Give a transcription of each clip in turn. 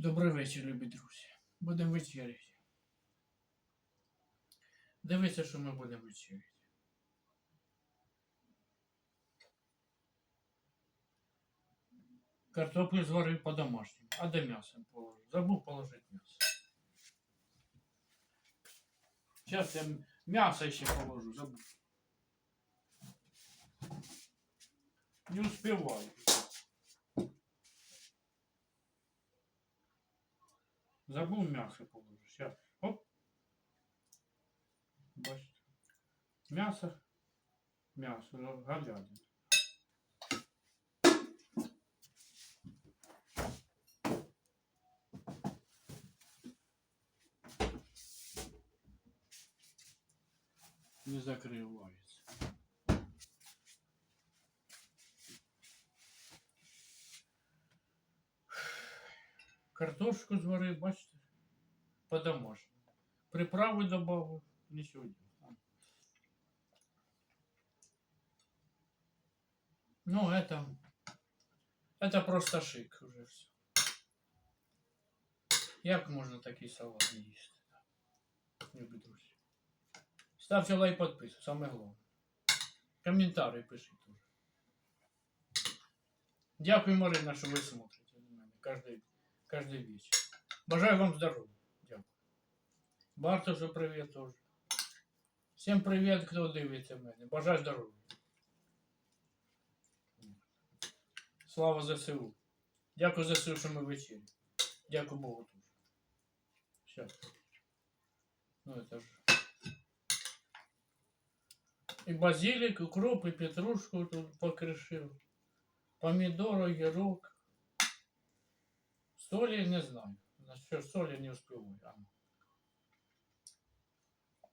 Добрий вечір, любі друзі. Будемо вечеряти. Дивіться, що ми будемо вечеряти. Картоплю зварив по-домашньому. А де м'ясо положив? Забув положити м'ясо. Зараз я м'ясо ще положу, забув. Не успіваю. Забув м'ясо положу. Сейчас. Оп. Бачите. М'ясо. М'ясо. Говядина. Не закривається. Картошку зварив, бачите? По-домашньому. Приправи. Нічого. не. Ну, это... Это просто шик уже все. Як можна такий салат не їсти? Любі друзі. Ставте лайк, подписку, саме головне. Коментарі пишіть тоже. Дякую, Марина, що ви смотрите на мене кожний, кожний вечір. Бажаю вам здоров'я. Дякую. Бартошу привіт теж. Всім привіт, хто дивиться мене. Бажаю здоров'я. Слава ЗСУ. Дякую ЗСУ, що ми вечері. Дякую Богу теж. Все. Ну это же. И базилик, укроп, и петрушку тут покришив. Помидор, огірок. Солі не знаю. На що солі не успеваю. А.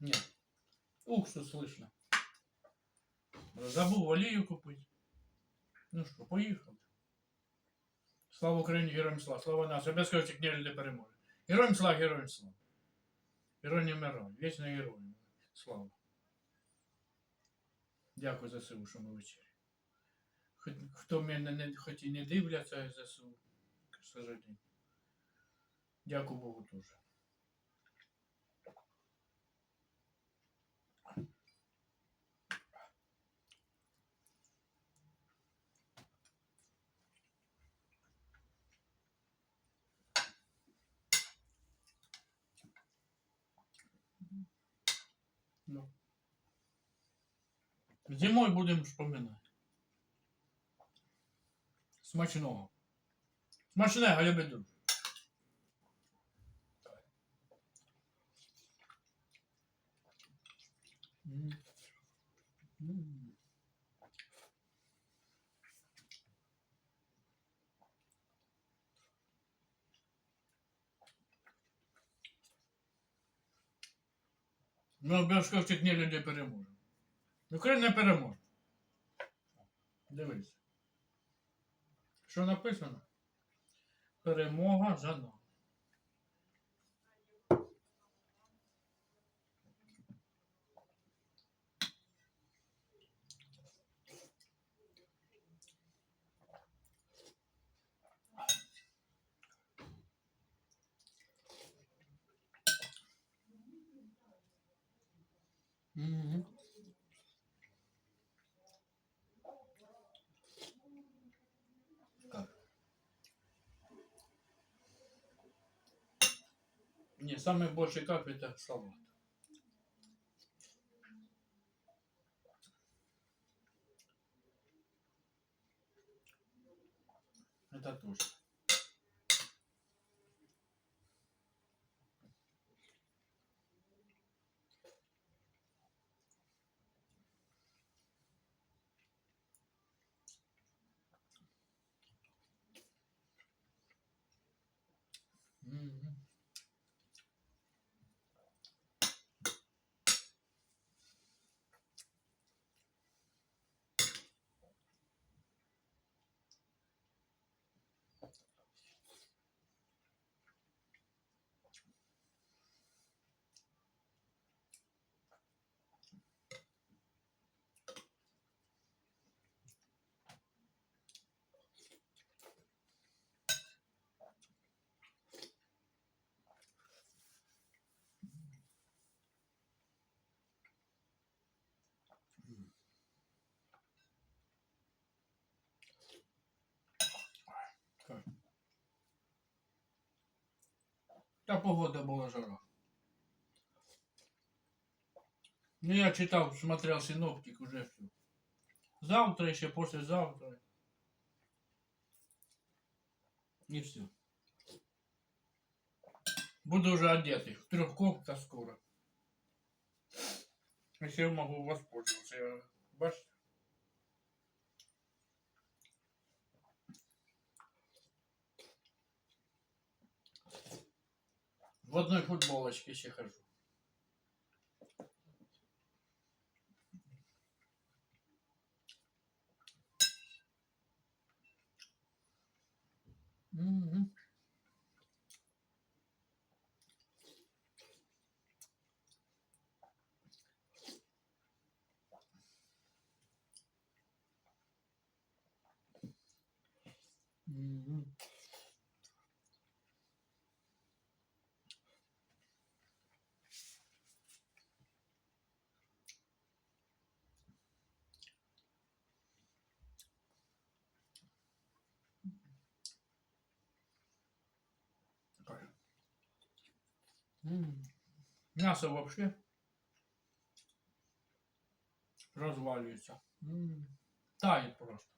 Нет. Уксус слышно. Забув олію купити. Ну що, поїхав. Слава Україні, героям слава, слава нації, обов'язково князь для перемоги. Героям слава, героям слава. Герой не вмирає, вічно герой. Слава. Дякую за ЗСУ, що ми вечері. Хто мене не, хоч і не дивляться ЗСУ, к сожалению. Дякую Богу теж. Ну. Зимой будемо вспоминати. Смачного. Смачного. М. М. Ми обов'язково в не людей переможемо. Україна переможе. Дивись. Що написано? Перемога за нами. Не, самый большой кайф это салат. Это точно. Мгм. Та погода була жара. Ну, я читал, смотрел синоптик уже все. Завтра еще, послезавтра. И все. Буду уже одетый. В скоро. Если я могу воспользоваться. Я... Бачите? В одной футболочке еще хожу. Мясо вообще разваливается. Тает просто.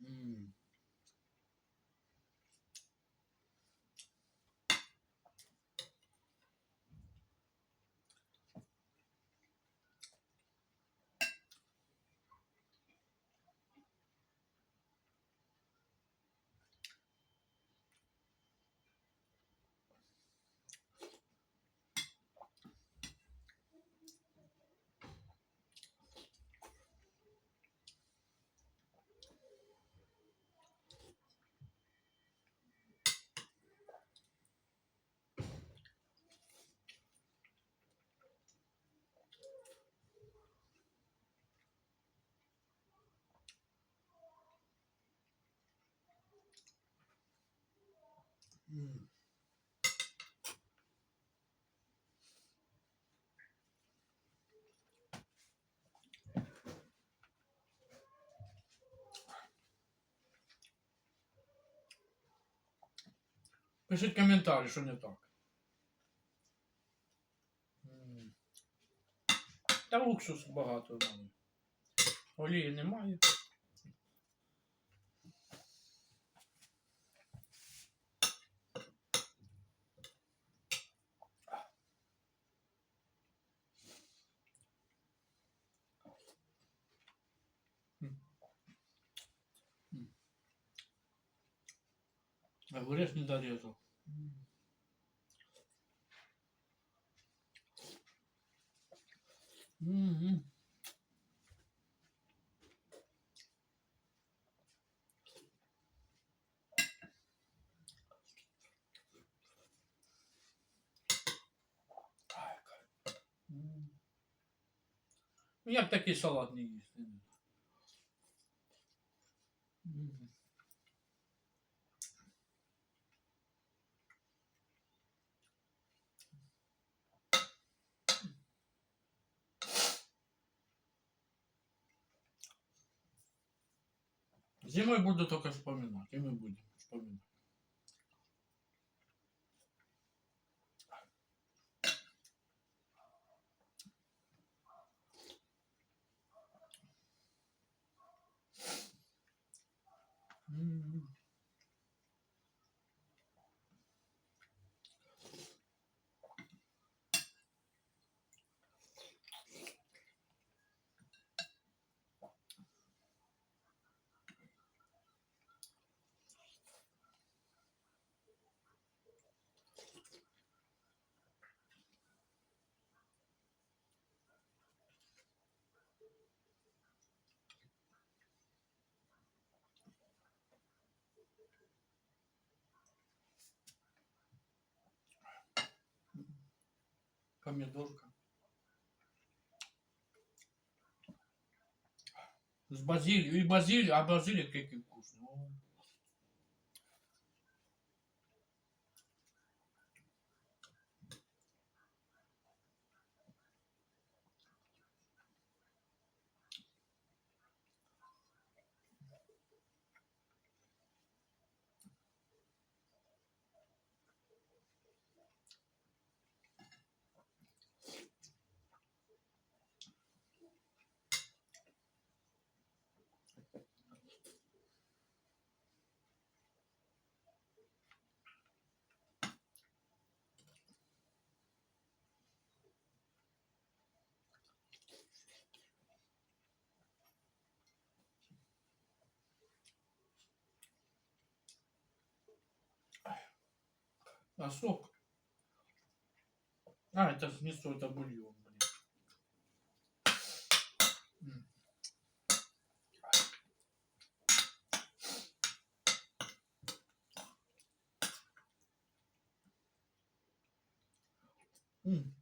М. Пишіть коментарі, що не так. Та уксус багато в мене. Олії немає. Огурец не дорезал. М-м. Ай, кайф. М. Ну, Як такий салат не їсти? Зимой буду только вспоминать, и мы будем вспоминать. Помидорка. С базилией. И базилию а базилик какие вкусный. А сок? А, это не сок, это бульон, блин. М.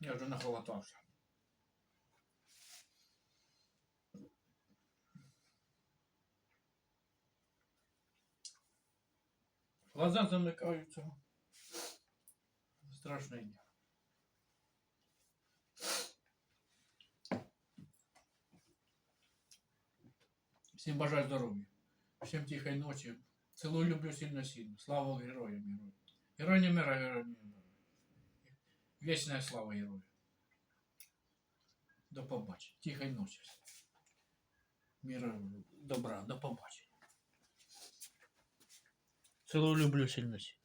Я вже нахватався. Глаза замикаються. Страшне дня. Всім бажаю здоров'я. Всім тихої ночі. Цілую, люблю сильно-сильно. Слава героям, героям. Герой не мира, герой не мира. Вечная слава герою. До побачення. Тихої ночі. Міра, добра, до побачення. Цілую, люблю сильно-сильно.